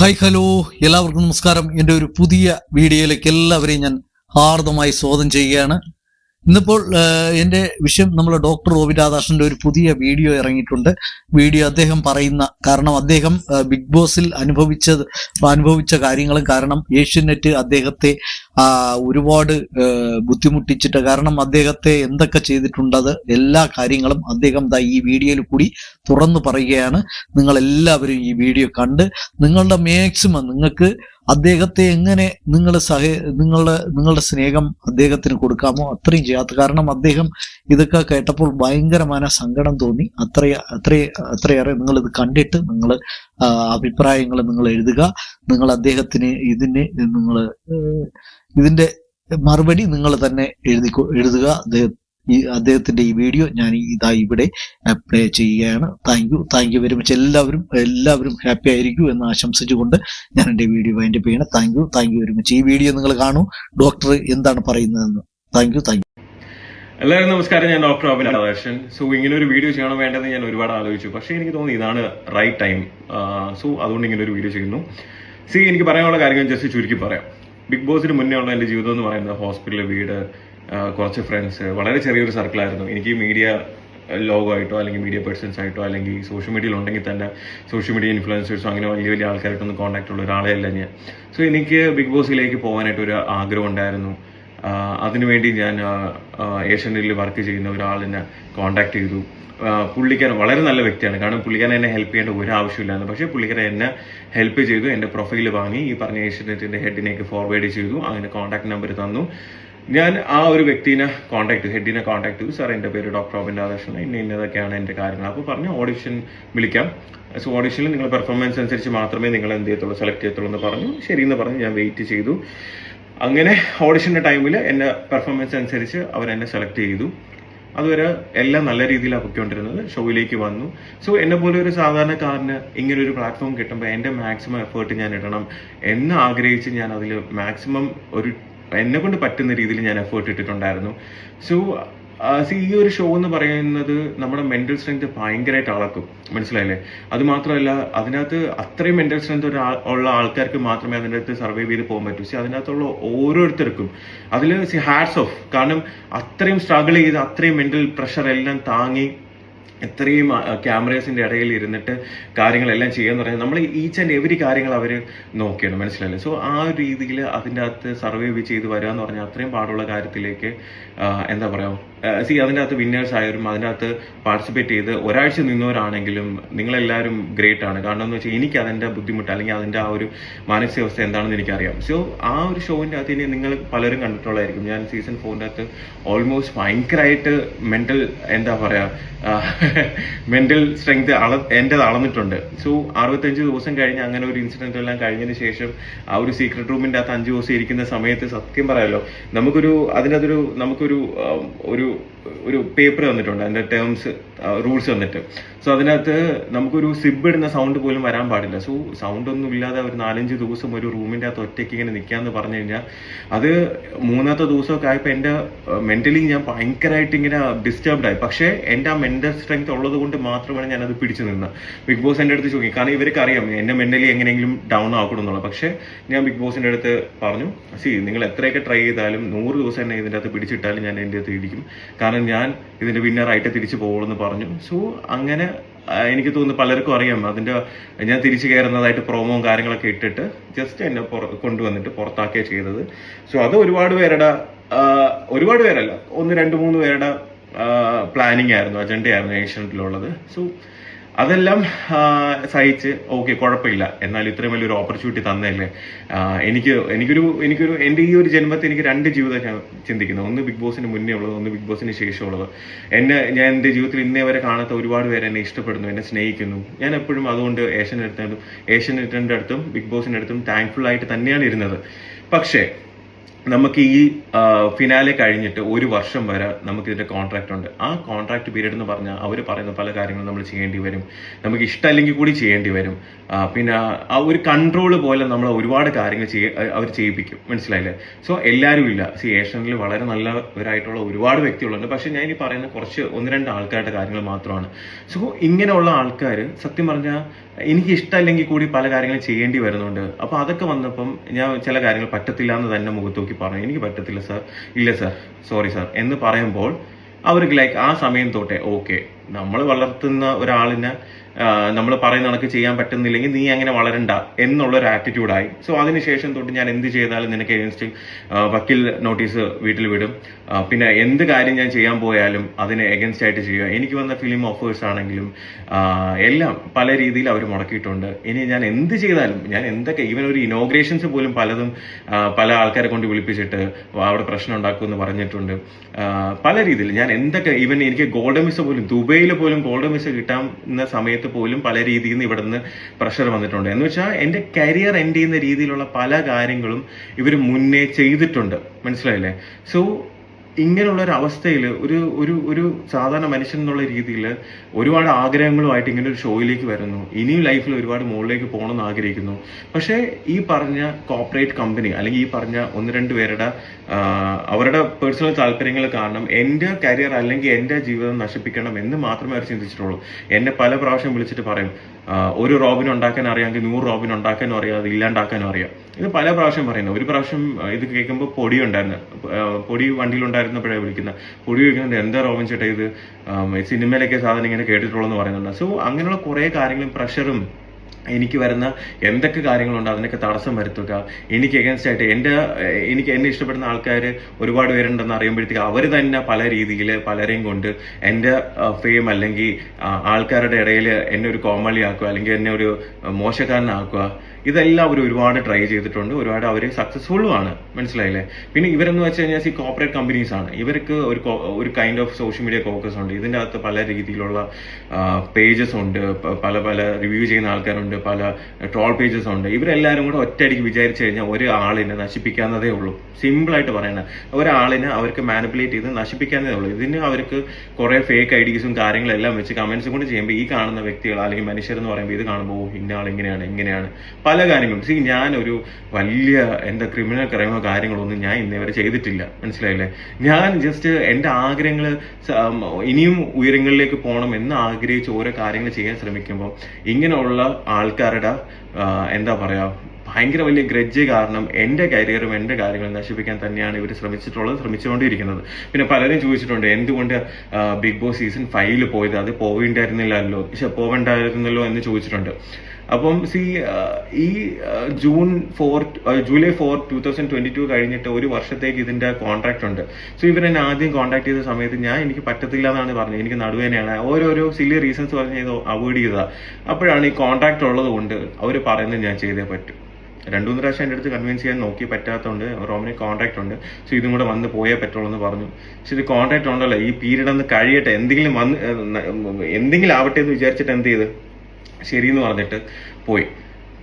Hi hello എല്ലാവർക്കും നമസ്കാരം. എന്റെ ഒരു പുതിയ വീഡിയോയിലേക്ക് എല്ലാവരെയും ഞാൻ ഹാർദമായി സ്വാഗതം ചെയ്യുകയാണ്. ഇന്നിപ്പോൾ എന്റെ വിഷയം നമ്മൾ ഡോക്ടർ ഒ വി രാധാകൃഷ്ണന്റെ ഒരു പുതിയ വീഡിയോ ഇറങ്ങിയിട്ടുണ്ട്. വീഡിയോ അദ്ദേഹം പറയുന്ന കാരണം അദ്ദേഹം ബിഗ് ബോസിൽ അനുഭവിച്ചത് അനുഭവിച്ച കാര്യങ്ങളും കാരണം ഏഷ്യനെറ്റ് അദ്ദേഹത്തെ ഒരുപാട് ബുദ്ധിമുട്ടിച്ചിട്ട് കാരണം അദ്ദേഹത്തെ എന്തൊക്കെ ചെയ്തിട്ടുണ്ടത് എല്ലാ കാര്യങ്ങളും അദ്ദേഹം ഈ വീഡിയോയിൽ കൂടി തുറന്നു പറയുകയാണ്. നിങ്ങൾ എല്ലാവരും ഈ വീഡിയോ കണ്ട് നിങ്ങളുടെ മാക്സിമം നിങ്ങൾക്ക് അദ്ദേഹത്തെ എങ്ങനെ നിങ്ങൾ സഹ നിങ്ങളുടെ നിങ്ങളുടെ സ്നേഹം അദ്ദേഹത്തിന് കൊടുക്കാമോ? അത്രയും ചെയ്യാത്ത കാരണം അദ്ദേഹം ഇതൊക്കെ കേട്ടപ്പോൾ ഭയങ്കരമായ സങ്കടം തോന്നി. അത്ര അത്ര അത്രയേറെ നിങ്ങൾ ഇത് കണ്ടിട്ട് നിങ്ങൾ അഭിപ്രായങ്ങൾ നിങ്ങൾ എഴുതുക. നിങ്ങൾ അദ്ദേഹത്തിന് ഇതിന് നിങ്ങൾ ഇതിന്റെ മറുപടി നിങ്ങൾ തന്നെ എഴുതി എഴുതുക. അദ്ദേഹം ഈ അദ്ദേഹത്തിന്റെ ഈ വീഡിയോ ഞാൻ ഇതാ ഇവിടെ പ്ലേ ചെയ്യുകയാണ്. Thank you thank you very much എല്ലാവരും എല്ലാവരും ഹാപ്പി ആയിരിക്കും എന്ന് ആശംസിച്ചുകൊണ്ട് ഞാൻ എന്റെ വീഡിയോ വൈൻഡപ്പ് ചെയ്യണം thank you thank you very much ഈ വീഡിയോ നിങ്ങൾ കാണൂ. ഡോക്ടർ എന്താണ് പറയുന്നതെന്ന്. താങ്ക് യു താങ്ക് യു എല്ലാവരും നമസ്കാരം. ഞാൻ ഡോക്ടർ അബിൻ രാധാകൃഷ്ണൻ. സോ ഇങ്ങനെ ഒരു വീഡിയോ ചെയ്യണം വേണ്ടതെന്ന് ഞാൻ ഒരുപാട് ആലോചിച്ചു. പക്ഷേ എനിക്ക് തോന്നി ഇതാണ് റൈറ്റ് ടൈം സോ അതുകൊണ്ട് ഇങ്ങനെ ഒരു വീഡിയോ ചെയ്യുന്നു. സി എനിക്ക് പറയാനുള്ള കാര്യങ്ങൾ ജസ്റ്റ് ചുരുക്കി പറയാം. ബിഗ് ബോസിന് മുന്നേ ഉള്ള എന്റെ ജീവിതം എന്ന് പറയുന്നത് ഹോസ്പിറ്റൽ വീട് കുറച്ച് ഫ്രണ്ട്സ് വളരെ ചെറിയൊരു സർക്കിളായിരുന്നു എനിക്ക് മീഡിയ ലോഗമായിട്ടോ അല്ലെങ്കിൽ മീഡിയ പേഴ്സൺസ് ആയിട്ടോ അല്ലെങ്കിൽ സോഷ്യൽ മീഡിയയിൽ ഉണ്ടെങ്കിൽ തന്നെ സോഷ്യൽ മീഡിയ ഇൻഫ്ലുവൻസേഴ്സോ അങ്ങനെ വലിയ വലിയ ആൾക്കാരായിട്ടൊന്നും കോൺടാക്റ്റ് ഉള്ള ഒരാളെയല്ല ഞാൻ. സോ എനിക്ക് ബിഗ് ബോസിലേക്ക് പോകാനായിട്ട് ഒരു ആഗ്രഹം ഉണ്ടായിരുന്നു. അതിനുവേണ്ടി ഞാൻ ഏഷ്യനിൽ വർക്ക് ചെയ്യുന്ന ഒരാളിനെ കോൺടാക്ട് ചെയ്തു. പുള്ളിക്കാരൻ വളരെ നല്ല വ്യക്തിയാണ്. കാരണം പുള്ളിക്കാരൻ എന്നെ ഹെൽപ്പ് ചെയ്യേണ്ട ഒരു ആവശ്യമില്ലായിരുന്നു. പക്ഷേ പുള്ളിക്കാരൻ എന്നെ ഹെൽപ്പ് ചെയ്തു എന്റെ പ്രൊഫൈൽ വാങ്ങി ഈ പറഞ്ഞ ഏഷ്യനെറ്റിന്റെ ഹെഡിനേക്ക് ഫോർവേഡ് ചെയ്തു അങ്ങനെ കോൺടാക്ട് നമ്പർ തന്നു. ഞാൻ ആ ഒരു വ്യക്തിനെ കോൺടാക്ട് ചെയ്തു ഹെഡിനെ കോൺടാക്ട് ചെയ്തു. സാർ എന്റെ പേര് ഡോക്ടർ റോബിൻ രാധാകൃഷ്ണൻ ഇന്ന ഇന്നതൊക്കെയാണ് എന്റെ കാര്യങ്ങൾ. അപ്പോൾ പറഞ്ഞു ഓഡിഷൻ വിളിക്കാം. സോ ഓഡിഷനിൽ നിങ്ങൾ പെർഫോമൻസ് അനുസരിച്ച് മാത്രമേ നിങ്ങൾ എന്ത് ചെയ്യത്തുള്ളൂ സെലക്ട് ചെയ്യത്തുള്ളൂ എന്ന് പറഞ്ഞു. ശരി എന്ന് പറഞ്ഞു ഞാൻ വെയിറ്റ് ചെയ്തു. അങ്ങനെ ഓഡിഷന്റെ ടൈമിൽ എന്റെ പെർഫോമൻസ് അനുസരിച്ച് അവർ എന്നെ സെലക്ട് ചെയ്തു. അതുവരെ എല്ലാം നല്ല രീതിയിലാണ് പൊയ്ക്കൊണ്ടിരുന്നത്. ഷോയിലേക്ക് വന്നു. സോ എന്നെ പോലെ ഒരു സാധാരണക്കാരന് ഇങ്ങനെ ഒരു പ്ലാറ്റ്ഫോം കിട്ടുമ്പോൾ എന്റെ മാക്സിമം എഫേർട്ട് ഞാൻ ഇടണം എന്ന് ആഗ്രഹിച്ച് ഞാൻ അതിൽ മാക്സിമം ഒരു എന്നെ കൊണ്ട് പറ്റുന്ന രീതിയിൽ ഞാൻ എഫേർട്ട് ഇട്ടിട്ടുണ്ടായിരുന്നു. സോ സി ഈ ഒരു ഷോ എന്ന് പറയുന്നത് നമ്മുടെ മെന്റൽ സ്ട്രെങ്ത് ഭയങ്കരമായിട്ട് അളക്കും. മനസ്സിലായില്ലേ? അത് മാത്രമല്ല അതിനകത്ത് അത്രയും മെന്റൽ സ്ട്രെങ്ത് ഉള്ള ആൾക്കാർക്ക് മാത്രമേ അതിന്റെ അകത്ത് സർവൈവ് ചെയ്ത് പോകാൻ പറ്റൂ. സി അതിനകത്തുള്ള ഓരോരുത്തർക്കും. അതിൽ സി ഹാറ്റ്സ് ഓഫ് കാരണം അത്രയും സ്ട്രഗിൾ ചെയ്ത് അത്രയും മെന്റൽ പ്രഷർ എല്ലാം താങ്ങി എത്രയും ക്യാമറേസിന്റെ ഇടയിൽ ഇരുന്നിട്ട് കാര്യങ്ങളെല്ലാം ചെയ്യാന്ന് പറഞ്ഞാൽ നമ്മൾ ഈച്ച് ആൻഡ് എവരി കാര്യങ്ങൾ അവർ നോക്കിയാണ് മനസ്സിലല്ലേ സോ ആ ഒരു രീതിയിൽ അതിന്റെ അകത്ത് സർവൈവ് ചെയ്ത് വരിക എന്ന് പറഞ്ഞാൽ അത്രയും പാടുള്ള കാര്യത്തിലേക്ക് എന്താ പറയുക സി അതിന്റെ അകത്ത് വിന്നേഴ്സ് ആയവരും അതിന്റെ അകത്ത് പാർട്ടിസിപ്പേറ്റ് ചെയ്ത് ഒരാഴ്ച നിന്നവരാണെങ്കിലും നിങ്ങളെല്ലാവരും ഗ്രേറ്റ് ആണ്. കാരണം എന്ന് വെച്ചാൽ എനിക്ക് അതിന്റെ ബുദ്ധിമുട്ട് അല്ലെങ്കിൽ അതിന്റെ ആ ഒരു മാനസികാവസ്ഥ എന്താണെന്ന് എനിക്കറിയാം. സോ ആ ഒരു ഷോവിന്റെ അകത്ത് ഇനി നിങ്ങൾ പലരും കണ്ടിട്ടുള്ളതായിരിക്കും. ഞാൻ സീസൺ ഫോറിന്റെ അകത്ത് ഓൾമോസ്റ്റ് ഭയങ്കരമായിട്ട് മെന്റൽ എന്താ പറയുക മെന്റൽ സ്ട്രെങ്ത് അള എന്റെത് അളന്നിട്ടുണ്ട്. സോ അറുപത്തഞ്ച് ദിവസം കഴിഞ്ഞ് അങ്ങനെ ഒരു ഇൻസിഡന്റ് എല്ലാം കഴിഞ്ഞതിന് ശേഷം ആ ഒരു സീക്രട്ട് റൂമിന്റെ അകത്ത് അഞ്ച് ദിവസം ഇരിക്കുന്ന സമയത്ത് സത്യം പറയാലോ നമുക്കൊരു അതിനകത്തൊരു നമുക്കൊരു ഒരു ഒരു പേപ്പർ തന്നിട്ടുണ്ട് അതിന്റെ ടേംസ് റൂൾസ് വന്നിട്ട്. സോ അതിനകത്ത് നമുക്കൊരു സിബ് ഇടുന്ന സൗണ്ട് പോലും വരാൻ പാടില്ല. സോ സൗണ്ട് ഒന്നും ഇല്ലാതെ ഒരു നാലഞ്ച് ദിവസം ഒരു റൂമിന്റെ അകത്ത് ഒറ്റയ്ക്ക് ഇങ്ങനെ നിൽക്കാന്ന് പറഞ്ഞു കഴിഞ്ഞാൽ അത് മൂന്നാമത്തെ ദിവസമൊക്കെ ആയപ്പോൾ എന്റെ മെന്റലി ഞാൻ ഭയങ്കരമായിട്ട് ഇങ്ങനെ ഡിസ്റ്റർബ്ഡ് ആയി. പക്ഷേ എന്റെ ആ മെന്റൽ സ്ട്രെങ്ത് ഉള്ളത് കൊണ്ട് മാത്രമാണ് ഞാൻ അത് പിടിച്ചു നിന്നത്. ബിഗ് ബോസ് എന്റെ അടുത്ത് ചോദിക്കും. കാരണം ഇവർക്ക് അറിയാം എന്നെ മെന്റലി എങ്ങനെയെങ്കിലും ഡൗൺ ആക്കണം എന്നുള്ളത് പക്ഷേ ഞാൻ ബിഗ് ബോസിന്റെ അടുത്ത് പറഞ്ഞു സി നിങ്ങൾ എത്രയൊക്കെ ട്രൈ ചെയ്താലും നൂറ് ദിവസം എന്നെ ഇതിന്റെ അകത്ത് പിടിച്ചിട്ടാലും ഞാൻ എന്റെ അടുത്ത് ഇടിക്കും. കാരണം ഞാൻ ഇതിന്റെ വിന്നറായിട്ട് തിരിച്ചു പോകുമെന്ന് പറഞ്ഞു. സോ അങ്ങനെ എനിക്ക് തോന്നുന്നു പലർക്കും അറിയാം. അതിന്റെ ഞാൻ തിരിച്ചു കയറുന്നതായിട്ട് പ്രോമോയും കാര്യങ്ങളൊക്കെ ഇട്ടിട്ട് ജസ്റ്റ് എന്നെ കൊണ്ടുവന്നിട്ട് പുറത്താക്കിയ ചെയ്തത്. സോ അത് ഒരുപാട് പേരുടെ ഒരുപാട് പേരല്ല. ഒന്ന് രണ്ട് മൂന്ന് പേരുടെ പ്ലാനിങ് ആയിരുന്നു അജണ്ടയായിരുന്നു ഏഷ്യനെറ്റിലുള്ളത്. സോ അതെല്ലാം സഹിച്ച് ഓക്കെ കുഴപ്പമില്ല. എന്നാൽ ഇത്രയും വലിയൊരു ഓപ്പർച്യൂണിറ്റി തന്നതല്ലേ എനിക്ക് എനിക്കൊരു എനിക്കൊരു എന്റെ ഈ ഒരു ജന്മത്തിൽ എനിക്ക് രണ്ട് ജീവിതം ഞാൻ ചിന്തിക്കുന്നത് ഒന്ന് ബിഗ് ബോസിന് മുന്നേ ഉള്ളത് ഒന്ന് ബിഗ് ബോസിന് ശേഷമുള്ളത് എന്നെ ഞാൻ എന്റെ ജീവിതത്തിൽ ഇന്നേ വരെ കാണാത്ത ഒരുപാട് പേര് എന്നെ ഇഷ്ടപ്പെടുന്നു എന്നെ സ്നേഹിക്കുന്നു. ഞാൻ എപ്പോഴും അതുകൊണ്ട് ഏഷ്യൻ അടുത്തും ഏഷ്യൻ അടുത്തും ബിഗ് ബോസിന്റെ അടുത്തും താങ്ക്ഫുൾ ആയിട്ട് തന്നെയാണ് ഇരുന്നത്. പക്ഷേ നമുക്ക് ഈ ഫിനാലെ കഴിഞ്ഞിട്ട് ഒരു വർഷം വരെ നമുക്ക് ഇതിന്റെ കോൺട്രാക്ട് ഉണ്ട്. ആ കോൺട്രാക്ട് പീരീഡ് എന്ന് പറഞ്ഞാൽ അവർ പറയുന്ന പല കാര്യങ്ങളും നമ്മൾ ചെയ്യേണ്ടി വരും. നമുക്ക് ഇഷ്ടമല്ലെങ്കിൽ കൂടി ചെയ്യേണ്ടി വരും. പിന്നെ ആ ഒരു കൺട്രോൾ പോലെ നമ്മൾ ഒരുപാട് കാര്യങ്ങൾ അവർ ചെയ്യിപ്പിക്കും. മനസ്സിലായില്ലേ? സോ എല്ലാവരും ഇല്ല. സി ഏഷ്യനിൽ വളരെ നല്ലവരായിട്ടുള്ള ഒരുപാട് വ്യക്തികളുണ്ട്. പക്ഷെ ഞാൻ ഈ പറയുന്ന കുറച്ച് ഒന്ന് രണ്ട് ആൾക്കാരുടെ കാര്യങ്ങൾ മാത്രമാണ്. സോ ഇങ്ങനെയുള്ള ആൾക്കാർ സത്യം പറഞ്ഞാൽ എനിക്ക് ഇഷ്ടമല്ലെങ്കിൽ കൂടി പല കാര്യങ്ങളും ചെയ്യേണ്ടി വരുന്നുണ്ട്. അപ്പോൾ അതൊക്കെ വന്നപ്പം ഞാൻ ചില കാര്യങ്ങൾ പറ്റത്തില്ല എന്ന് തന്നെ മുഖത്ത് നോക്കി പറഞ്ഞു എനിക്ക് പറ്റത്തില്ല സാർ ഇല്ല സാർ സോറി സാർ എന്ന് പറയുമ്പോൾ അവർക്ക് ലൈക്ക് ആ സമയം തൊട്ടേ ഓക്കെ നമ്മൾ വളർത്തുന്ന ഒരാളിനെ നമ്മൾ പറയുന്ന കണക്ക് ചെയ്യാൻ പറ്റുന്നില്ലെങ്കിൽ നീ അങ്ങനെ വളരണ്ട എന്നുള്ള ഒരു ആറ്റിറ്റ്യൂഡായി സോ അതിനുശേഷം തൊട്ട് ഞാൻ എന്ത് ചെയ്താലും നിനക്ക് എഗൻസ്റ്റ് വക്കീൽ നോട്ടീസ് വീട്ടിൽ വിടും. പിന്നെ എന്ത് കാര്യം ഞാൻ ചെയ്യാൻ പോയാലും അതിനെ എഗൻസ്റ്റ് ആയിട്ട് ചെയ്യുക. എനിക്ക് വന്ന ഫിലിം ഓഫേഴ്സ് ആണെങ്കിലും എല്ലാം പല രീതിയിൽ അവർ മുടക്കിയിട്ടുണ്ട്. ഇനി ഞാൻ എന്ത് ചെയ്താലും ഞാൻ എന്തൊക്കെ ഈവൻ ഒരു ഇനോഗ്രേഷൻസ് പോലും പലതും പല ആൾക്കാരെ കൊണ്ട് വിളിപ്പിച്ചിട്ട് അവിടെ പ്രശ്നം ഉണ്ടാക്കുമെന്ന് പറഞ്ഞിട്ടുണ്ട്. പല രീതിയിൽ ഞാൻ എന്തൊക്കെ ഈവൻ എനിക്ക് ഗോൾഡ് മിസ് പോലും ദുബൈയിൽ പോലും ഗോൾഡ് മിസ് കിട്ടാവുന്ന സമയത്ത് പോലും പല രീതിയിൽ നിന്ന് ഇവിടെ നിന്ന് പ്രഷർ വന്നിട്ടുണ്ട്. എന്ന് വെച്ചാൽ എന്റെ കരിയർ എൻഡ് ചെയ്യുന്ന രീതിയിലുള്ള പല കാര്യങ്ങളും ഇവർ മുന്നേ ചെയ്തിട്ടുണ്ട്. മനസ്സിലായില്ലേ? സോ ഇങ്ങനെയുള്ള ഒരു അവസ്ഥയിൽ ഒരു ഒരു ഒരു സാധാരണ മനുഷ്യൻ എന്നുള്ള രീതിയിൽ ഒരുപാട് ആഗ്രഹങ്ങളുമായിട്ട് ഇങ്ങനെ ഒരു ഷോയിലേക്ക് വരുന്നു. ഇനിയും ലൈഫിൽ ഒരുപാട് മുകളിലേക്ക് പോകണമെന്ന് ആഗ്രഹിക്കുന്നു. പക്ഷേ ഈ പറഞ്ഞ കോർപ്പറേറ്റ് കമ്പനി അല്ലെങ്കിൽ ഈ പറഞ്ഞ ഒന്ന് രണ്ട് പേരുടെ അവരുടെ പേഴ്സണൽ താല്പര്യങ്ങൾ കാരണം എന്റെ കരിയർ അല്ലെങ്കിൽ എന്റെ ജീവിതം നശിപ്പിക്കണം എന്ന് മാത്രമേ അവർ ചിന്തിച്ചിട്ടുള്ളൂ. എന്നെ പല പ്രാവശ്യം വിളിച്ചിട്ട് പറയും ഒരു റോബിൻ ഉണ്ടാക്കാൻ അറിയാമെങ്കിൽ നൂറ് റോബിൻ ഉണ്ടാക്കാനും അറിയാം അത് ഇല്ലാണ്ടാക്കാനും അറിയാം. ഇത് പല പ്രാവശ്യം പറയുന്നത് ഒരു പ്രാവശ്യം ഇത് കേൾക്കുമ്പോൾ പൊടി ഉണ്ടായിരുന്നു. പൊടി വണ്ടിയിലുണ്ടായിരുന്നപ്പോഴേ വിളിക്കുന്നത്. പൊടി ചോദിക്കുന്നുണ്ട് എന്താ റോബിൻ ചേട്ടാ ഇത്? സിനിമയിലൊക്കെ സാധനം ഇങ്ങനെ കേട്ടിട്ടുള്ളൂ എന്ന് പറയുന്നുണ്ട്. സോ അങ്ങനെയുള്ള കുറേ കാര്യങ്ങളും പ്രഷറും എനിക്ക് വരുന്ന എന്തൊക്കെ കാര്യങ്ങളുണ്ടോ അതിനൊക്കെ തടസ്സം വരുത്തുക. എനിക്ക് എഗൻസ്റ്റ് ആയിട്ട് എന്റെ എനിക്ക് എന്നെ ഇഷ്ടപ്പെടുന്ന ആൾക്കാർ ഒരുപാട് പേരുണ്ടെന്ന് അറിയുമ്പോഴത്തേക്ക് അവർ തന്നെ പല രീതിയിൽ പലരെയും കൊണ്ട് എന്റെ ഫെയിം അല്ലെങ്കിൽ ആൾക്കാരുടെ ഇടയിൽ എന്നെ ഒരു കോമളിയാക്കുക അല്ലെങ്കിൽ എന്നെ ഒരു മോശക്കാരനാക്കുക. ഇതെല്ലാം അവർ ഒരുപാട് ട്രൈ ചെയ്തിട്ടുണ്ട്. ഒരുപാട് അവർ സക്സസ്ഫുള്ളും ആണ്. മനസ്സിലായില്ലേ? പിന്നെ ഇവരെന്ന് വെച്ച് കഴിഞ്ഞാൽ ഈ കോപ്പറേറ്റ് കമ്പനീസ് ആണ്. ഇവർക്ക് ഒരു ഒരു kind of social media focus ഉണ്ട്. ഇതിന്റെ അകത്ത് പല രീതിയിലുള്ള പേജസ് ഉണ്ട്. പല പല റിവ്യൂ ചെയ്യുന്ന ആൾക്കാരുണ്ട്. പല ട്രോൾ പേജസ് ഉണ്ട്. ഇവരെല്ലാവരും കൂടെ ഒറ്റയടിക്ക് വിചാരിച്ചു കഴിഞ്ഞാൽ ഒരാളിനെ നശിപ്പിക്കാവുന്നതേ ഉള്ളൂ. സിമ്പിളായിട്ട് പറയുന്നത് ഒരാളിനെ അവർക്ക് മാനിപ്പുലേറ്റ് ചെയ്ത് നശിപ്പിക്കാവുന്നതേ ഉള്ളൂ. ഇതിന് അവർക്ക് കുറെ ഫേക്ക് ഐഡീസും കാര്യങ്ങളെല്ലാം വെച്ച് കമന്റ്സും കൂടി ചെയ്യുമ്പോൾ ഈ കാണുന്ന വ്യക്തികൾ അല്ലെങ്കിൽ മനുഷ്യർ എന്ന് പറയുമ്പോൾ ഇത് കാണുമ്പോൾ ഇന്ന ആൾ ഇങ്ങനെയാണ് ഇങ്ങനെയാണ്. പല കാര്യങ്ങളും. സി ഞാനൊരു വലിയ എന്റെ ക്രിമിനൽ ക്രൈമോ കാര്യങ്ങളൊന്നും ഞാൻ ഇന്നേ വരെ ചെയ്തിട്ടില്ല. മനസ്സിലായില്ലേ? ഞാൻ ജസ്റ്റ് എന്റെ ആഗ്രഹങ്ങൾ ഇനിയും ഉയരങ്ങളിലേക്ക് പോകണം എന്ന് ആഗ്രഹിച്ച് ഓരോ കാര്യങ്ങൾ ചെയ്യാൻ ശ്രമിക്കുമ്പോൾ ഇങ്ങനെയുള്ള ആൾക്കാരുടെ എന്താ പറയാ ഭയങ്കര വലിയ ഗ്രഡ്ജ് കാരണം എന്റെ കരിയറും എന്റെ കാര്യങ്ങളും നശിപ്പിക്കാൻ തന്നെയാണ് ഇവർ ശ്രമിച്ചിട്ടുള്ളത് ശ്രമിച്ചുകൊണ്ടിരിക്കുന്നത്. പിന്നെ പലരും ചോദിച്ചിട്ടുണ്ട് എന്തുകൊണ്ട് ബിഗ് ബോസ് സീസൺ ഫൈവിൽ പോയത്? അത് പോവേണ്ടായിരുന്നില്ലല്ലോ പക്ഷെ പോവേണ്ടായിരുന്നല്ലോ എന്ന് ചോദിച്ചിട്ടുണ്ട്. അപ്പം സി ഈ June four July four two thousand twenty two കഴിഞ്ഞിട്ട് ഒരു വർഷത്തേക്ക് ഇതിന്റെ കോൺട്രാക്ട് ഉണ്ട്. സോ ഇവരെന്നെ ആദ്യം കോൺടാക്ട് ചെയ്ത സമയത്ത് ഞാൻ എനിക്ക് പറ്റത്തില്ല എന്നാണ് പറഞ്ഞത്. എനിക്ക് നടുവേനയാണ് ഓരോരോ സില്ലി റീസൺസ് പറഞ്ഞ് ഇത് അവോയ്ഡ് ചെയ്തതാ. അപ്പോഴാണ് ഈ കോൺട്രാക്ട് ഉള്ളത് കൊണ്ട് അവർ പറയുന്നത് ഞാൻ ചെയ്തേ പറ്റും. രണ്ടു മൂന്ന് പ്രാവശ്യം എന്റെ അടുത്ത് കൺവിൻസ് ചെയ്യാൻ നോക്കി പറ്റാത്തതുകൊണ്ട് റോമിന് കോൺട്രാക്ട് ഉണ്ട്. സോ ഇതും കൂടെ വന്ന് പോയേ പറ്റുള്ളൂ എന്ന് പറഞ്ഞു. പക്ഷെ ഇത് കോൺട്രാക്ട് ഉണ്ടല്ലോ. ഈ പീരീഡ് ഒന്ന് കഴിയട്ടെ. എന്തെങ്കിലും വന്ന് എന്തെങ്കിലും ആവട്ടെ എന്ന് വിചാരിച്ചിട്ട് എന്ത് ചെയ്ത്? ശരിയെന്ന് പറഞ്ഞിട്ട് പോയി.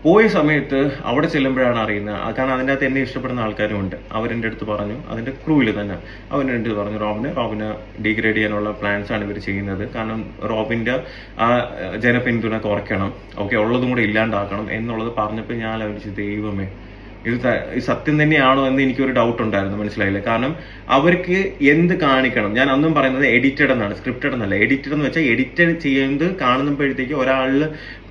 പോയ സമയത്ത് അവിടെ ചെല്ലുമ്പോഴാണ് അറിയുന്നത്. കാരണം അതിന്റെ അകത്ത് എന്നെ ഇഷ്ടപ്പെടുന്ന ആൾക്കാരും ഉണ്ട്. അവരെന്റെ അടുത്ത് പറഞ്ഞു. അതിന്റെ ക്രൂവിൽ തന്നെ അവരെന്റെ അടുത്ത് പറഞ്ഞു റോബിന് റോബിന് ഡിഗ്രേഡ് ചെയ്യാനുള്ള പ്ലാൻസ് ആണ് ഇവർ ചെയ്യുന്നത്. കാരണം റോബിന്റെ ആ ജനപിന്തുണ കുറയ്ക്കണം. ഓക്കെ ഉള്ളതും കൂടെ ഇല്ലാണ്ടാക്കണം എന്നുള്ളത് പറഞ്ഞപ്പോൾ ഞാൻ ആലോചിച്ചു ദൈവമേ ഇത് സത്യം തന്നെയാണോ എന്ന് എനിക്കൊരു ഡൗട്ട് ഉണ്ടായിരുന്നു മനസ്സിലായില്ല? കാരണം അവർക്ക് എന്ത് കാണിക്കണം? ഞാൻ അന്നും പറയുന്നത് എഡിറ്റഡ് എന്നാണ് സ്ക്രിപ്റ്റഡ് എന്നല്ല. എഡിറ്റഡ് എന്ന് വെച്ചാൽ എഡിറ്റഡ് ചെയ്യുന്നത് കാണുമ്പോഴത്തേക്ക് ഒരാളിൽ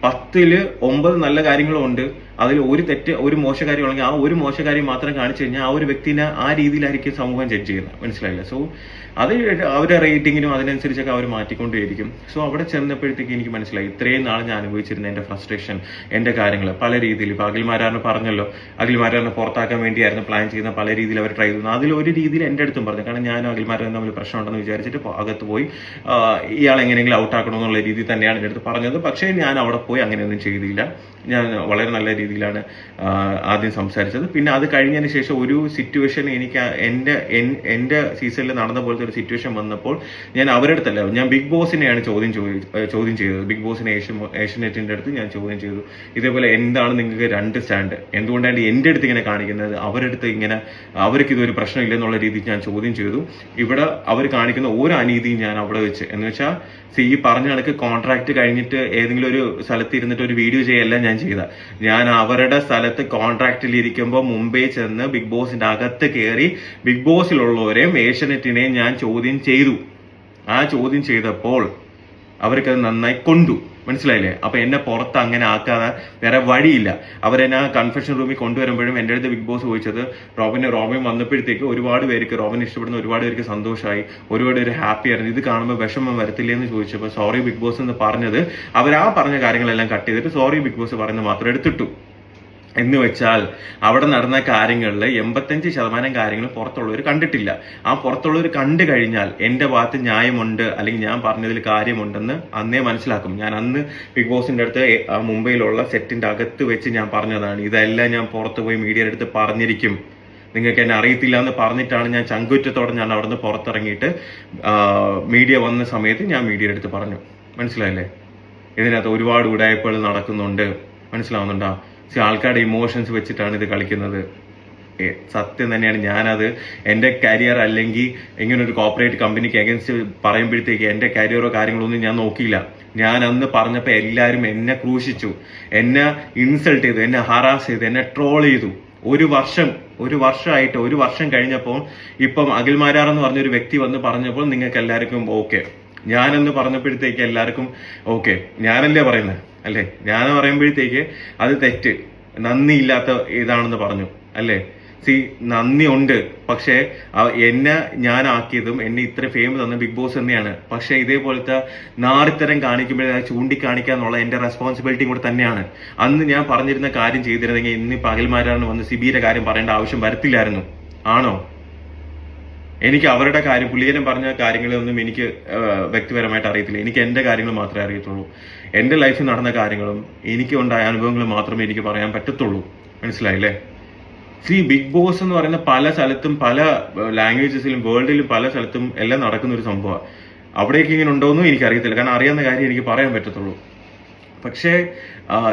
പത്തിൽ ഒമ്പത് നല്ല കാര്യങ്ങളും ഉണ്ട്. അതിൽ ഒരു തെറ്റ് ഒരു മോശകാര്യം ഉണ്ടെങ്കിൽ ആ ഒരു മോശകാര്യം മാത്രം കാണിച്ചു കഴിഞ്ഞാൽ ആ ഒരു വ്യക്തിനെ ആ രീതിയിലായിരിക്കും സമൂഹം ജഡ്ജ് ചെയ്യുന്നത്. മനസ്സിലായില്ല? സോ അത് അവരുടെ റേറ്റിങ്ങിനും അതിനനുസരിച്ചൊക്കെ അവർ മാറ്റിക്കൊണ്ടേയിരിക്കും. സോ അവിടെ ചെന്നപ്പോഴത്തേക്ക് എനിക്ക് മനസ്സിലായി. ഇത്രയും നാൾ ഞാൻ അനുഭവിച്ചിരുന്ന എന്റെ ഫ്രസ്ട്രേഷൻ എന്റെ കാര്യങ്ങൾ പല രീതിയിൽ. ഇപ്പോൾ അഖിൽമാരാറിന് പറഞ്ഞല്ലോ. അഖിൽമാരാറിനെ പുറത്താക്കാൻ വേണ്ടിയായിരുന്നു പ്ലാൻ ചെയ്യുന്ന പല രീതിയിൽ അവർ ട്രൈ ചെയ്യുന്നു അതിൽ ഒരു രീതിയിൽ എന്റെ അടുത്തും പറഞ്ഞു. കാരണം ഞാനും അഖിൽമാരാറും തമ്മിൽ പ്രശ്നമുണ്ടെന്ന് വിചാരിച്ചിട്ട് അകത്ത് പോയി. ഇയാൾ എങ്ങനെയെങ്കിലും ഔട്ട് ആക്കണമെന്നുള്ള രീതിയിൽ തന്നെയാണ് എന്റെ അടുത്ത് പറഞ്ഞത്. പക്ഷേ ഞാൻ അവിടെ പോയി അങ്ങനെയൊന്നും ചെയ്തില്ല. ഞാൻ വളരെ നല്ല രീതിയിലാണ് ആദ്യം സംസാരിച്ചത്. പിന്നെ അത് കഴിഞ്ഞതിന് ശേഷം ഒരു സിറ്റുവേഷൻ എനിക്ക് എന്റെ എൻ- എന്റെ സീസണിൽ നടന്ന പോലത്തെ ഒരു സിറ്റുവേഷൻ വന്നപ്പോൾ ഞാൻ അവരുടെ അടുത്തല്ല ഞാൻ ബിഗ് ബോസിനെയാണ് ചോദ്യം ചോദി- ചോദ്യം ചെയ്തത്. ബിഗ് ബോസിനെ ഏഷ്യൻ ഏഷ്യനെറ്റിന്റെ അടുത്ത് ഞാൻ ചോദ്യം ചെയ്തു. ഇതേപോലെ എന്താണ് നിങ്ങൾക്ക് രണ്ട് സ്റ്റാൻഡ് എന്തുകൊണ്ടാണ് എന്റെ അടുത്ത് ഇങ്ങനെ കാണിക്കുന്നത്? അവരുടെ അടുത്ത് ഇങ്ങനെ അവർക്ക് ഇതൊരു പ്രശ്നമില്ലെന്നുള്ള രീതിയിൽ ഞാൻ ചോദ്യം ചെയ്തു. ഇവിടെ അവർ കാണിക്കുന്ന ഓരോ അനീതിയും ഞാൻ അവിടെ വെച്ച്. എന്ന് വെച്ചാൽ ഈ പറഞ്ഞ കണക്ക് കോൺട്രാക്ട് കഴിഞ്ഞിട്ട് ഏതെങ്കിലും ഒരു സ്ഥലത്ത് ഇരുന്നിട്ട് ഒരു വീഡിയോ ചെയ്യല്ല ഞാൻ ചെയ്ത ഞാൻ അവരുടെ സ്ഥലത്ത് കോൺട്രാക്റ്റിൽ ഇരിക്കുമ്പോൾ മുംബൈ ചെന്ന് ബിഗ് ബോസിന്റെ അകത്ത് കയറി ബിഗ് ബോസിലുള്ളവരെയും ഏഷ്യനെറ്റിനെയും ഞാൻ ചോദ്യം ചെയ്തു. ആ ചോദ്യം ചെയ്തപ്പോൾ അവർക്കത് നന്നായി കൊണ്ടു. മനസ്സിലായില്ലേ? അപ്പൊ എന്നെ പുറത്ത് അങ്ങനെ ആക്കാതെ വേറെ വഴിയില്ല. അവരെന്നെ കൺഫെഷൻ റൂമിൽ കൊണ്ടുവരുമ്പോഴും എന്റെ അടുത്ത് ബിഗ് ബോസ് ചോദിച്ചത് റോബിന് റോബിൻ വന്നപ്പോഴത്തേക്ക് ഒരുപാട് പേർക്ക് റോബിൻ ഇഷ്ടപ്പെടുന്ന ഒരുപാട് പേർക്ക് സന്തോഷമായി ഒരുപാട് പേര് ഹാപ്പി ആയിരുന്നു. ഇത് കാണുമ്പോൾ വിഷമം വരത്തില്ലേ എന്ന് ചോദിച്ചപ്പോൾ സോറി ബിഗ് ബോസ് എന്ന് പറഞ്ഞത് അവർ ആ പറഞ്ഞ കാര്യങ്ങളെല്ലാം കട്ട് ചെയ്തിട്ട് സോറി ബിഗ് ബോസ് പറയുന്നത് മാത്രം എടുത്തിട്ടു. എന്ന് വെച്ചാൽ അവിടെ നടന്ന കാര്യങ്ങളിൽ എൺപത്തഞ്ച് ശതമാനം കാര്യങ്ങൾ പുറത്തുള്ളവർ കണ്ടിട്ടില്ല. ആ പുറത്തുള്ളവർ കണ്ടു കഴിഞ്ഞാൽ എന്റെ ഭാഗത്ത് ന്യായമുണ്ട് അല്ലെങ്കിൽ ഞാൻ പറഞ്ഞതിൽ കാര്യമുണ്ടെന്ന് അന്നേ മനസ്സിലാക്കും. ഞാൻ അന്ന് ബിഗ് ബോസിന്റെ അടുത്ത് മുംബൈയിലുള്ള സെറ്റിന്റെ അകത്ത് വെച്ച് ഞാൻ പറഞ്ഞതാണ്. ഇതെല്ലാം ഞാൻ പുറത്ത് പോയി മീഡിയയുടെ അടുത്ത് പറഞ്ഞിരിക്കും. നിങ്ങൾക്ക് എന്നെ അറിയത്തില്ല എന്ന് പറഞ്ഞിട്ടാണ് ഞാൻ ചങ്കുറ്റത്തോടെ ഞാൻ അവിടുന്ന് പുറത്തിറങ്ങിയിട്ട് മീഡിയ വന്ന സമയത്ത് ഞാൻ മീഡിയയുടെ അടുത്ത് പറഞ്ഞു. മനസ്സിലായില്ലേ? ഇതിനകത്ത് ഒരുപാട് ഉടായ്പകൾ നടക്കുന്നുണ്ട്. മനസ്സിലാവുന്നുണ്ടോ? പക്ഷെ ആൾക്കാരുടെ ഇമോഷൻസ് വെച്ചിട്ടാണ് ഇത് കളിക്കുന്നത്. സത്യം തന്നെയാണ്. ഞാനത് എന്റെ കരിയർ അല്ലെങ്കിൽ ഇങ്ങനെ ഒരു കോപ്പറേറ്റ് കമ്പനിക്ക് അഗൻസ്റ്റ് പറയുമ്പോഴത്തേക്ക് എന്റെ കരിയറോ കാര്യങ്ങളൊന്നും ഞാൻ നോക്കിയില്ല. ഞാൻ അന്ന് പറഞ്ഞപ്പോൾ എല്ലാവരും എന്നെ ക്രൂശിച്ചു. എന്നെ ഇൻസൾട്ട് ചെയ്തു. എന്നെ ഹറാസ് ചെയ്തു. എന്നെ ട്രോൾ ചെയ്തു. ഒരു വർഷം ഒരു വർഷമായിട്ട് ഒരു വർഷം കഴിഞ്ഞപ്പോൾ ഇപ്പം അഖിൽ മാരാർ എന്ന് പറഞ്ഞൊരു വ്യക്തി വന്ന് പറഞ്ഞപ്പോൾ നിങ്ങൾക്ക് എല്ലാവർക്കും ഓക്കെ ഞാനെന്ന് പറഞ്ഞപ്പോഴത്തേക്ക് എല്ലാവർക്കും ഓക്കെ ഞാനല്ലേ പറയുന്നത് അല്ലേ? ഞാൻ പറയുമ്പോഴത്തേക്ക് അത് തെറ്റ്. നന്ദി ഇല്ലാത്ത ഇതാണെന്ന് പറഞ്ഞു. അല്ലേ? സി നന്ദി ഉണ്ട് പക്ഷേ എന്നെ ഞാൻ ആക്കിയതും എന്നെ ഇത്ര ഫെയിം തന്ന ബിഗ് ബോസ് തന്നെയാണ്. പക്ഷേ ഇതേപോലത്തെ നാറിത്തരം കാണിക്കുമ്പോഴേ ചൂണ്ടിക്കാണിക്കുക എന്നുള്ള എന്റെ റെസ്പോൺസിബിലിറ്റി കൂടെ തന്നെയാണ്. അന്ന് ഞാൻ പറഞ്ഞിരുന്ന കാര്യം ചെയ്തിരുന്നെങ്കിൽ ഇന്ന് പകൽമാരാണ് വന്ന് സിബിയുടെ കാര്യം പറയേണ്ട ആവശ്യം വരത്തില്ലായിരുന്നു. ആണോ? എനിക്ക് അവരുടെ കാര്യം പുള്ളിയനും പറഞ്ഞ കാര്യങ്ങളൊന്നും എനിക്ക് വ്യക്തിപരമായിട്ട് അറിയത്തില്ല. എനിക്ക് എന്റെ കാര്യങ്ങൾ മാത്രമേ അറിയത്തുള്ളൂ. എന്റെ ലൈഫിൽ നടന്ന കാര്യങ്ങളും എനിക്ക് ഉണ്ടായ അനുഭവങ്ങളും മാത്രമേ എനിക്ക് പറയാൻ പറ്റത്തുള്ളൂ. മനസ്സിലായില്ലേ ഈ ബിഗ് ബോസ് എന്ന് പറയുന്ന പല സ്ഥലത്തും പല ലാംഗ്വേജസിലും വേൾഡിലും പല സ്ഥലത്തും എല്ലാം നടക്കുന്ന ഒരു സംഭവമാണ് അവിടേക്ക് ഇങ്ങനെ എനിക്ക് എനിക്കറിയത്തില്ല. കാരണം അറിയാവുന്ന കാര്യം എനിക്ക് പറയാൻ പറ്റത്തുള്ളൂ. പക്ഷേ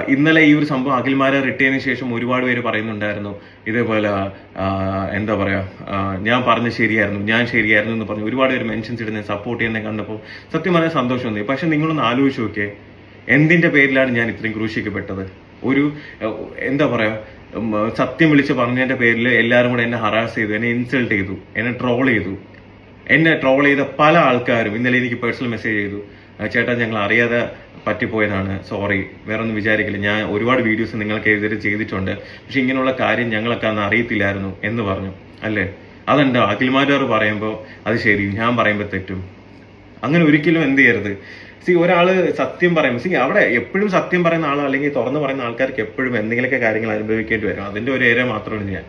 ഇന്നലെ ഈ ഒരു സംഭവം അഖിൽമാരെ റിട്ടേന് ശേഷം ഒരുപാട് പേര് പറയുന്നുണ്ടായിരുന്നു. ഇതേപോലെ എന്താ പറയാ ഞാൻ പറഞ്ഞ ശരിയായിരുന്നു ഞാൻ ശരിയായിരുന്നു എന്ന് പറഞ്ഞു ഒരുപാട് പേര് മെൻഷൻസ് ഇടുന്ന സപ്പോർട്ട് ചെയ്യുന്ന കണ്ടപ്പോൾ സത്യം പറഞ്ഞാൽ സന്തോഷം തോന്നി. പക്ഷെ നിങ്ങളൊന്ന് ആലോചിച്ച് നോക്കിയേ എന്തിന്റെ പേരിലാണ് ഞാൻ ഇത്രയും ക്രൂശിക്കപ്പെട്ടത്? ഒരു എന്താ പറയാ സത്യം വിളിച്ച് പറഞ്ഞതിന്റെ പേരിൽ എല്ലാവരും കൂടെ എന്നെ ഹറാസ് ചെയ്തു എന്നെ ഇൻസൾട്ട് ചെയ്തു എന്നെ ട്രോൾ ചെയ്തു. എന്നെ ട്രോൾ ചെയ്ത പല ആൾക്കാരും ഇന്നലെ എനിക്ക് പേഴ്സണൽ മെസ്സേജ് ചെയ്തു. "ആ, ചേട്ടാ ഞങ്ങൾ അറിയാതെ പറ്റിപ്പോയതാണ്. സോറി വേറെ ഒന്നും വിചാരിക്കില്ല. ഞാൻ ഒരുപാട് വീഡിയോസ് നിങ്ങൾക്ക് എഴുതി ചെയ്തിട്ടുണ്ട്. പക്ഷെ ഇങ്ങനെയുള്ള കാര്യം ഞങ്ങളൊക്കെ അന്ന് അറിയത്തില്ലായിരുന്നു എന്ന് പറഞ്ഞു. അല്ലേ? അതെന്താ? അഖിൽമാരാർ പറയുമ്പോൾ അത് ശരി ഞാൻ പറയുമ്പോൾ തെറ്റും. അങ്ങനെ ഒരിക്കലും എന്ത് ചെയ്യരുത്. സി ഒരാൾ സത്യം പറയും സി അവിടെ എപ്പോഴും സത്യം പറയുന്ന ആളോ അല്ലെങ്കിൽ തുറന്നു പറയുന്ന ആൾക്കാർക്ക് എപ്പോഴും എന്തെങ്കിലുമൊക്കെ കാര്യങ്ങൾ അനുഭവിക്കേണ്ടി വരും. അതിന്റെ ഒരു ഏരിയ മാത്രമാണ് ഞാൻ.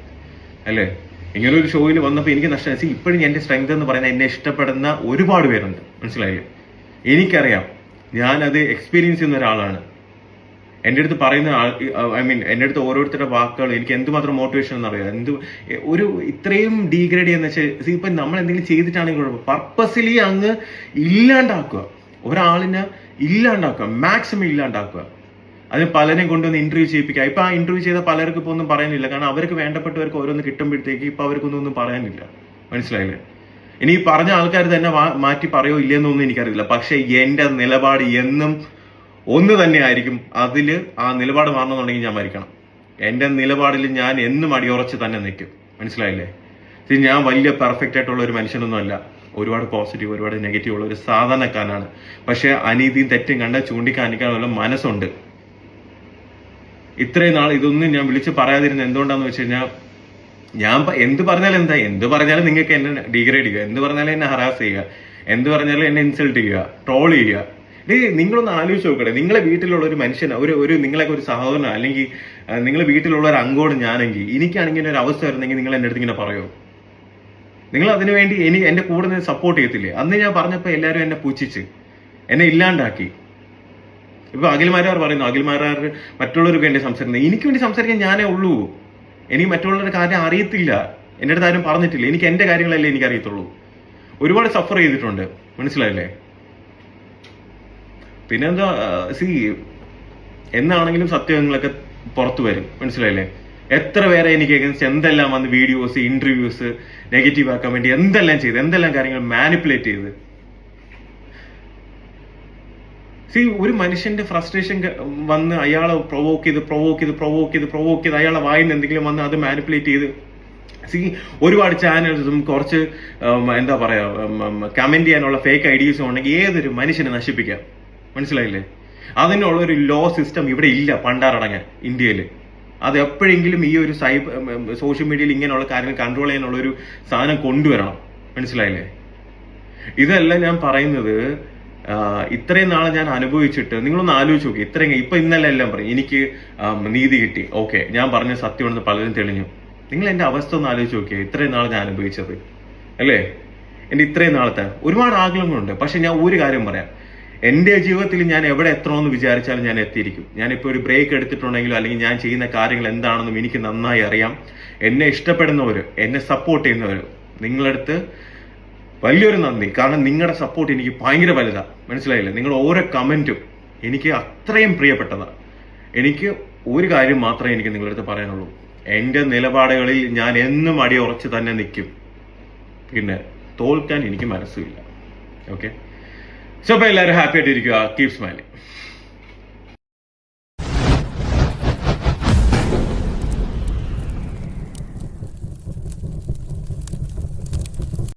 അല്ലേ? ഇങ്ങനെ ഒരു ഷോയിൽ വന്നപ്പോൾ എനിക്ക് നഷ്ടം. സി ഇപ്പോഴും എന്റെ സ്ട്രെങ്ത് എന്ന് പറയുന്നത് എന്നെ ഇഷ്ടപ്പെടുന്ന ഒരുപാട് പേരുണ്ട്. മനസ്സിലായില്ലേ? എനിക്കറിയാം. ഞാനത് എക്സ്പീരിയൻസ് ചെയ്യുന്ന ഒരാളാണ്. എന്റെ അടുത്ത് പറയുന്ന ആൾ ഐ മീൻ എന്റെ അടുത്ത് ഓരോരുത്തരുടെ വാക്കുകൾ എനിക്ക് എന്തുമാത്രം മോട്ടിവേഷൻ എന്നറിയാം. എന്ത് ഒരു ഇത്രയും ഡീഗ്രേഡ് ചെയ്യുന്ന വെച്ചാൽ ഇപ്പം നമ്മൾ എന്തെങ്കിലും ചെയ്തിട്ടാണെങ്കിൽ പർപ്പസിലി അങ്ങ് ഇല്ലാണ്ടാക്കുക. ഒരാളിനെ ഇല്ലാണ്ടാക്കുക. മാക്സിമം ഇല്ലാണ്ടാക്കുക. അതിന് പലരെയും കൊണ്ടുവന്ന് ഇന്റർവ്യൂ ചെയ്യിപ്പിക്കുക. ഇപ്പൊ ആ ഇന്റർവ്യൂ ചെയ്ത പലർക്കും ഇപ്പൊ ഒന്നും പറയാനില്ല. കാരണം അവർക്ക് വേണ്ടപ്പെട്ടവർക്ക് ഓരോന്ന് കിട്ടുമ്പോഴത്തേക്ക് ഇപ്പൊ അവർക്കൊന്നും ഒന്നും പറയാനില്ല. മനസ്സിലായില്ലേ? ഇനി പറഞ്ഞ ആൾക്കാർ തന്നെ മാറ്റി പറയോ ഇല്ലെന്നൊന്നും എനിക്കറിയില്ല. പക്ഷെ എന്റെ നിലപാട് എന്നും ഒന്ന് തന്നെ ആയിരിക്കും അതിൽ ആ നിലപാട് മാറണമെന്നുണ്ടെങ്കിൽ ഞാൻ മരിക്കണം. എന്റെ നിലപാടിൽ ഞാൻ എന്നും അടിയുറച്ച് തന്നെ നിൽക്കും. മനസ്സിലായില്ലേ? ഞാൻ വലിയ പെർഫെക്റ്റ് ആയിട്ടുള്ള ഒരു മനുഷ്യനൊന്നും അല്ല. ഒരുപാട് പോസിറ്റീവ് ഒരുപാട് നെഗറ്റീവ് ഉള്ള ഒരു സാധാരണക്കാരനാണ്. പക്ഷെ അനീതിയും തെറ്റും കണ്ട ചൂണ്ടിക്കാണിക്കാനുള്ള മനസ്സുണ്ട്. ഇത്രയും നാൾ ഇതൊന്നും ഞാൻ വിളിച്ച് പറയാതിരുന്ന എന്തുകൊണ്ടാന്ന് വെച്ച് കഴിഞ്ഞാൽ ഞാൻ എന്ത് പറഞ്ഞാലും എന്താ? എന്ത് പറഞ്ഞാലും നിങ്ങൾക്ക് എന്നെ ഡിഗ്രേഡ് ചെയ്യുക. എന്ത് പറഞ്ഞാലും എന്നെ ഹറാസ് ചെയ്യുക. എന്ത് പറഞ്ഞാലും എന്നെ ഇൻസൾട്ട് ചെയ്യുക. ട്രോൾ ചെയ്യുക. ഡേ നിങ്ങളൊന്ന് ആലോചിച്ച് നോക്കട്ടെ. നിങ്ങളെ വീട്ടിലുള്ള ഒരു മനുഷ്യൻ ഒരു ഒരു നിങ്ങളൊക്കെ ഒരു സഹോദരനോ അല്ലെങ്കിൽ നിങ്ങളെ വീട്ടിലുള്ള ഒരു അംഗോട് ഞാനെങ്കിൽ എനിക്കാണെങ്കിൽ ഒരു അവസ്ഥ വരുന്നെങ്കിൽ നിങ്ങൾ എന്റെ അടുത്ത് ഇങ്ങനെ പറയുമോ നിങ്ങൾ അതിനു വേണ്ടി എനിക്ക് എന്റെ കൂടെ നിന്ന് സപ്പോർട്ട് ചെയ്യത്തില്ലേ? അന്ന് ഞാൻ പറഞ്ഞപ്പോൾ എല്ലാവരും എന്നെ പൂച്ചിച്ച് എന്നെ ഇല്ലാണ്ടാക്കി. ഇപ്പൊ അഖിൽമാരാർ പറയുന്നു അഖിൽമാരാർ മറ്റുള്ളവർക്ക് വേണ്ടി സംസാരിക്കുന്നത് എനിക്ക് വേണ്ടി സംസാരിക്കാൻ ഞാനേ ഉള്ളൂ. എനിക്ക് മറ്റുള്ളവരുടെ കാര്യം അറിയത്തില്ല. എന്റെ അടുത്ത് ആരും പറഞ്ഞിട്ടില്ല. എനിക്ക് എന്റെ കാര്യങ്ങളല്ലേ എനിക്ക് അറിയത്തുള്ളൂ. ഒരുപാട് സഫർ ചെയ്തിട്ടുണ്ട്. മനസ്സിലായില്ലേ? പിന്നെന്താ സി എന്നാണെങ്കിലും സത്യങ്ങളൊക്കെ പുറത്തു വരും. മനസ്സിലായില്ലേ? എത്ര പേരെ എനിക്ക് എഗൻസ്റ്റ് എന്തെല്ലാം വന്ന് വീഡിയോസ് ഇന്റർവ്യൂസ് നെഗറ്റീവ് ആക്കാൻ വേണ്ടി എന്തെല്ലാം ചെയ്ത് എന്തെല്ലാം കാര്യങ്ങൾ മാനിപ്പുലേറ്റ് ചെയ്ത്. സി ഒരു മനുഷ്യന്റെ ഫ്രസ്ട്രേഷൻ വന്ന് അയാളെ പ്രൊവോക്ക് ചെയ്ത് പ്രൊവോക്ക് ചെയ്ത് പ്രൊവോക്ക് ചെയ്ത് പ്രൊവോക്ക് ചെയ്ത് അയാളെ വായിന്ന് എന്തെങ്കിലും വന്ന് അത് മാനിപ്പുലേറ്റ് ചെയ്ത്. സി ഒരുപാട് ചാനൽസും കുറച്ച് എന്താ പറയാ കമന്റ് ചെയ്യാനുള്ള ഫേക്ക് ഐഡിയസും ഉണ്ടെങ്കിൽ ഏതൊരു മനുഷ്യനെ നശിപ്പിക്കാം? മനസ്സിലായില്ലേ? അതിനുള്ള ഒരു ലോ സിസ്റ്റം ഇവിടെ ഇല്ല പണ്ടാറടങ്ങാൻ ഇന്ത്യയിൽ അത് എപ്പോഴെങ്കിലും ഈ ഒരു സൈബർ സോഷ്യൽ മീഡിയയിൽ ഇങ്ങനെയുള്ള കാര്യങ്ങൾ കൺട്രോൾ ചെയ്യാനുള്ള ഒരു സാധനം കൊണ്ടുവരണം. മനസ്സിലായില്ലേ? ഇതല്ല ഞാൻ പറയുന്നത് ഇത്രയും നാളെ ഞാൻ അനുഭവിച്ചിട്ട് നിങ്ങളൊന്ന് ആലോചിച്ച് നോക്കി. ഇത്രയും ഇപ്പൊ ഇന്നലെ എല്ലാം പറയും എനിക്ക് നീതി കിട്ടി. ഓക്കെ ഞാൻ പറഞ്ഞ സത്യമാണെന്ന് പലരും തെളിഞ്ഞു. നിങ്ങൾ എന്റെ അവസ്ഥ ഒന്ന് ആലോചിച്ച് നോക്കിയേ. ഇത്രയും നാൾ ഞാൻ അനുഭവിച്ചത്. അല്ലേ? എന്റെ ഇത്രയും നാളത്തെ. ഒരുപാട് ആഗ്രഹങ്ങളുണ്ട്. പക്ഷെ ഞാൻ ഒരു കാര്യം പറയാം. എന്റെ ജീവിതത്തിൽ ഞാൻ എവിടെ എത്തണമെന്ന് വിചാരിച്ചാലും ഞാൻ എത്തിയിരിക്കും. ഞാൻ ഞാനിപ്പോൾ ഒരു ബ്രേക്ക് എടുത്തിട്ടുണ്ടെങ്കിലും അല്ലെങ്കിൽ ഞാൻ ചെയ്യുന്ന കാര്യങ്ങൾ എന്താണെന്നും എനിക്ക് നന്നായി അറിയാം. എന്നെ ഇഷ്ടപ്പെടുന്നവര് എന്നെ സപ്പോർട്ട് ചെയ്യുന്നവര് നിങ്ങളടുത്ത് വലിയൊരു നന്ദി. കാരണം നിങ്ങളുടെ സപ്പോർട്ട് എനിക്ക് ഭയങ്കര വലുതാണ് മനസ്സിലായില്ലേ? നിങ്ങളുടെ ഓരോ കമന്റും എനിക്ക് അത്രയും പ്രിയപ്പെട്ടതാണ് എനിക്ക് ഒരു കാര്യം മാത്രമേ എനിക്ക് നിങ്ങളുടെ അടുത്ത് പറയാനുള്ളൂ. എന്റെ നിലപാടുകളിൽ ഞാൻ എന്നും അടി അടിയുറച്ച് തന്നെ നിൽക്കും പിന്നെ തോൽക്കാൻ എനിക്ക് മനസ്സുമില്ല ഓക്കെ സോ അപ്പൊ എല്ലാവരും ഹാപ്പി ആയിട്ടിരിക്കുക. Keep smiling